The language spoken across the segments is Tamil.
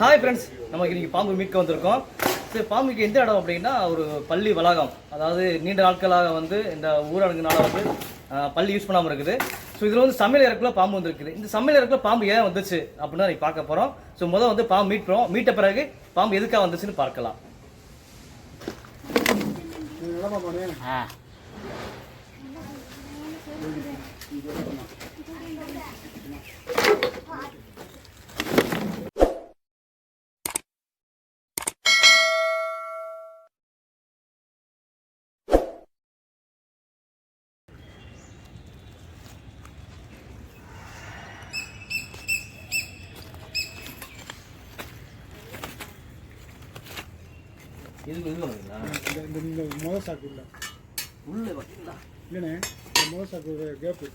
ஹாய் ஃப்ரெண்ட்ஸ் நமக்கு இன்னைக்கு பாம்பு மீட்க வந்திருக்கோம். சரி பாம்புக்கு எந்த இடம் அப்படின்னா ஒரு பள்ளி வளாகம். அதாவது நீண்ட நாட்களாக வந்து இந்த ஊரடங்குனால வந்து பள்ளி யூஸ் பண்ணாமல் இருக்குது. ஸோ இதில் வந்து சமையல் இறக்குல பாம்பு வந்துருக்குது. இந்த சமையல் இறக்குல பாம்பு ஏன் வந்துச்சு அப்படின்னு நீ பார்க்க போகிறோம் ஸோ முதல் வந்து பாம்பு மீட் மீட்ட பிறகு பாம்பு எதுக்காக வந்துச்சுன்னு பார்க்கலாம். ஆ. இது இது வந்துங்களா இந்த இந்த இந்த முத சாக்கு இல்லை. உள்ளே பார்த்தீங்களா இல்லைண்ணே இந்த முத சாக்கு கேப்பு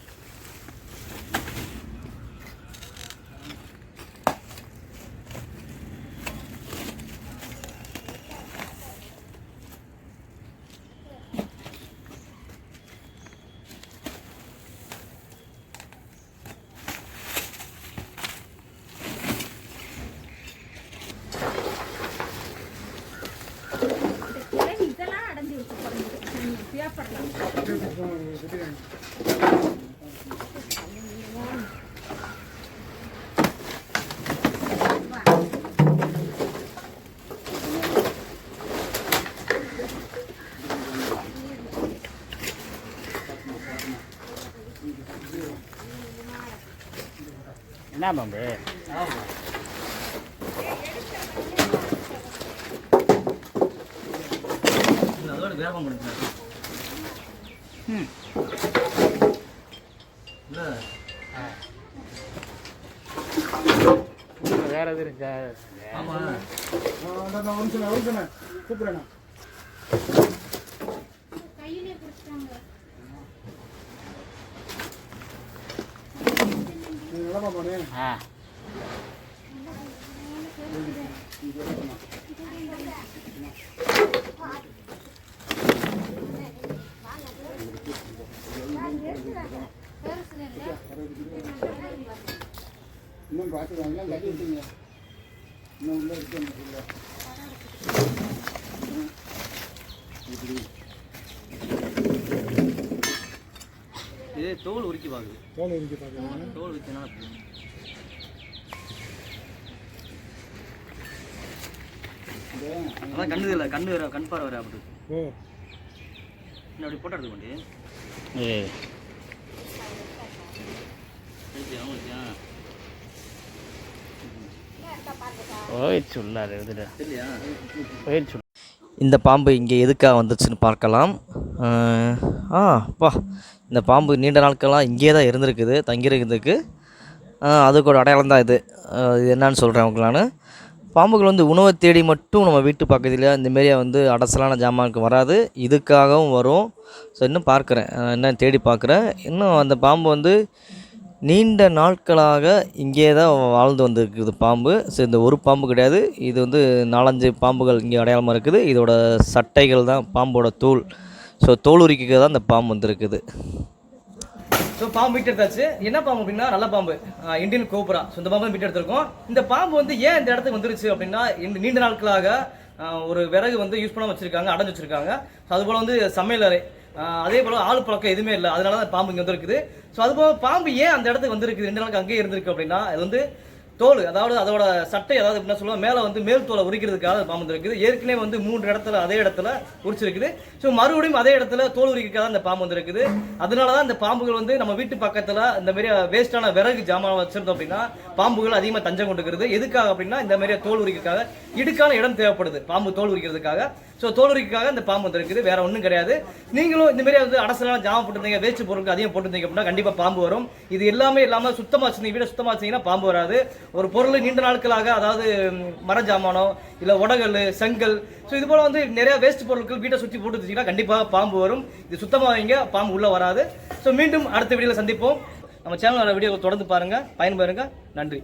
என்ன பாம்பு ஆமாம் இல்லை அதோட வேகம் பண்ணுறேன் ம் இல்லை வேற எது இருக்கா கூப்பிட்றேண்ணா ஆ இன்னும் பார்த்துருவாங்க கட்டி விட்டீங்க. இன்னும் உள்ள இருக்கு இது தோல் உரிக்கி பாக்குது. தோலை இருக்கு பார்க்குறாங்க தோல் உரிக்கனால அதான் கண்ணு இல்லை கண்ணு வேற கண் பார்வை வேற அப்படி ஓ. இன்னும் அப்படி போட்டோ எடுக்க மாட்டே ஏ. போயிடுச்சு உள்ளாரு இதுல சரியா போயிடுச்சு இந்த பாம்பு இங்கே எதுக்காக வந்துச்சுன்னு பார்க்கலாம். அஹ், ஆ பா. இந்த பாம்பு நீண்ட நாட்களாக இங்கேயே தான் இருந்திருக்குது தங்கியிருக்கிறதுக்கு அதுக்கு ஒரு அடையாளம் தான் இது. இது என்னன்னு சொல்கிறேன் உங்களுக்கு நான். பாம்புகள் வந்து உணவை தேடி மட்டும் நம்ம வீட்டு பக்கத்தில் இந்தமாரியா வந்து அடசலான ஜாமானுக்கு வராது. இதுக்காகவும் வரும். ஸோ இன்னும் பார்க்குறேன். என்ன தேடி பார்க்குறேன். இன்னும் அந்த பாம்பு வந்து நீண்ட நாட்களாக இங்கே தான் வாழ்ந்து வந்திருக்குது பாம்பு. ஸோ இந்த ஒரு பாம்பு கிடையாது. இது வந்து நாலஞ்சு பாம்புகள் இங்கே அடையாளமாக இருக்குது. இதோட சட்டைகள் தான் பாம்போட தோல். ஸோ தோல் உரிக்க தான் இந்த பாம்பு வந்திருக்குது. ஸோ பாம்பு மீட் எடுத்தாச்சு. என்ன பாம்பு அப்படின்னா நல்ல பாம்பு. இந்தியன் கோபுரா ஸோ இந்த பாம்பு மீட் எடுத்திருக்கோம். இந்த பாம்பு வந்து ஏன் இந்த இடத்துக்கு வந்துருச்சு அப்படின்னா இந்த நீண்ட நாட்களாக ஒரு விறகு வந்து யூஸ் பண்ணாமல் வச்சுருக்காங்க அடைஞ்சு வச்சுருக்காங்க. ஸோ அதுபோல் வந்து சமையல் அறை. அதே போல் ஆள் பழக்கம் எதுவுமே இல்லை. அதனால தான் பாம்பு இங்கே வந்துருக்குது. ஸோ அது போக பாம்பு ஏன் அந்த இடத்துக்கு வந்திருக்குது? ரெண்டு நாளுக்கு அங்கேயே இருந்திருக்கு அப்படின்னா அது வந்து தோல் அதாவது அதோட சட்டை அதாவது என்ன சொல்லுவோம் மேலே வந்து மேல் தோலை உரிக்கிறதுக்காக பாம்பு வந்திருக்குது. ஏற்கனவே வந்து மூன்று இடத்துல அதே இடத்துல உரிச்சிருக்குது. ஸோ மறுபடியும் அதே இடத்துல தோல் உரிக்கிறதுக்காக அந்த பாம்பு வந்திருக்குது. அதனால தான் இந்த பாம்புகள் வந்து நம்ம வீட்டு பக்கத்தில் இந்த மாதிரி வேஸ்டான விறகு ஜாமான் வச்சிருந்தோம் அப்படின்னா பாம்புகள் அதிகமாக தஞ்சம் கொண்டுக்கிறது எதுக்காக அப்படின்னா இந்த மாதிரி தோல் உரிக்கிறதுக்காக இடுக்கான இடம் தேவைப்படுது. பாம்பு தோல் உரிக்கிறதுக்காக. ஸோ தோல் இந்த பாம்பு வந்துருக்குது. வேற ஒன்றும் கிடையாது. நீங்களும் இந்த மாதிரி வந்து அடசலான ஜாமம் போட்டுருந்தீங்க வேஸ்ட் பொருட்கள் அதிகம் போட்டுருந்தீங்க அப்படின்னா கண்டிப்பாக பாம்பு வரும். இது எல்லாமே இல்லாமல் சுத்தமாக வச்சுருந்தீங்க வீடை சுத்தமாக வச்சிங்கன்னா பாம்பு வராது. ஒரு பொருள் நீண்ட நாட்களாக அதாவது மர ஜாமானோ இல்லை உடகல் செங்கல் ஸோ இது போல் வந்து நிறையா வேஸ்ட் பொருட்கள் வீட்டை சுற்றி போட்டு வச்சீங்கன்னா கண்டிப்பாக பாம்பு வரும். இது சுத்தமாக வைங்க பாம்பு உள்ளே வராது. ஸோ மீண்டும் அடுத்த வீடியோவில் சந்திப்போம். நம்ம சேனலோட வீடியோ தொடர்ந்து பாருங்கள் பயன்பெறுங்க நன்றி.